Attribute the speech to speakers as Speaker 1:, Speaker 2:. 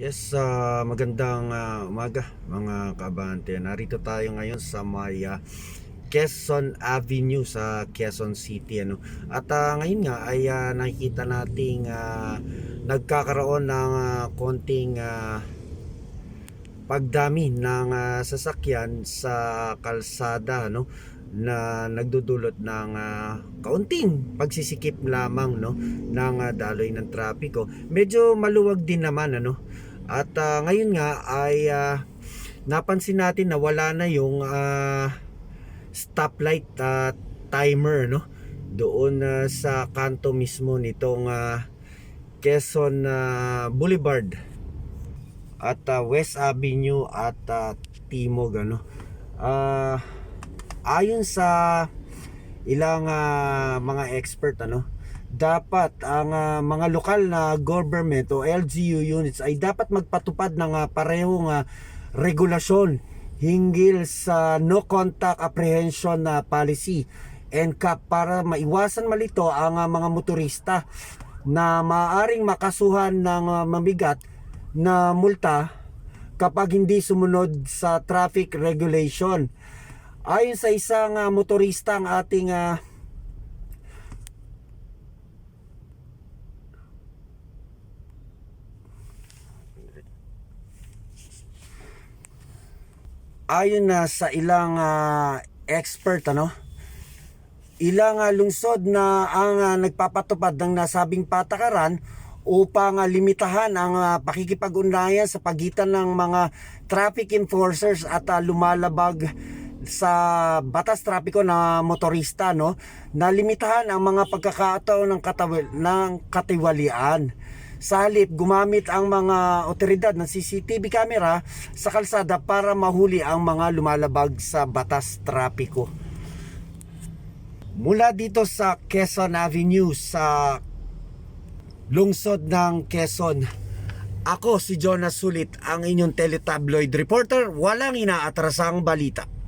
Speaker 1: Yes, ah, magandang ah, umaga mga kabante. Narito tayo ngayon sa may ah, Quezon Avenue sa Quezon City ano. At ah, ngayon nga ay ah, nakikita nating ah, nagkakaroon ng ah, konting ah, pagdami ng ah, sasakyan sa kalsada no na nagdudulot ng ah, kaunting pagsisikip lamang no ng ah, daloy ng trapiko. Medyo maluwag din naman ano. At ah, ngayon nga ay ah, napansin natin na wala na yung ah, stoplight ah, timer no doon ah, sa kanto mismo nitong ah, Quezon ah, Boulevard at ah, West Avenue at ah, Timog ano. Ah ayon sa ilang ah, mga expert ano dapat ang ah, mga lokal na government o LGU units ay dapat magpatupad ng ah, parehong ah, regulasyon hinggil sa no contact apprehension na policy NCAP para maiwasan malito ang ah, mga motorista na maaring makasuhan ng ah, mamigat na multa kapag hindi sumunod sa traffic regulation. Ayon sa isang ah, motorista ang ating ah, ayon na sa ilang ah, expert ano ilang ah, lungsod na ang ah, nagpapatupad ng nasabing patakaran upang ah, limitahan ang ah, pakikipag-ugnayan sa pagitan ng mga traffic enforcers at ah, lumalabag sa batas trapiko na motorista no na limitahan ang mga pagkakataon ng katawil ng katiwalian sa halip gumamit ang mga otoridad ng CCTV camera sa kalsada para mahuli ang mga lumalabag sa batas trapiko. Mula dito sa Quezon Avenue sa lungsod ng Quezon. Ako si Jonas Sulit, ang inyong teletabloid reporter, walang inaatrasang balita.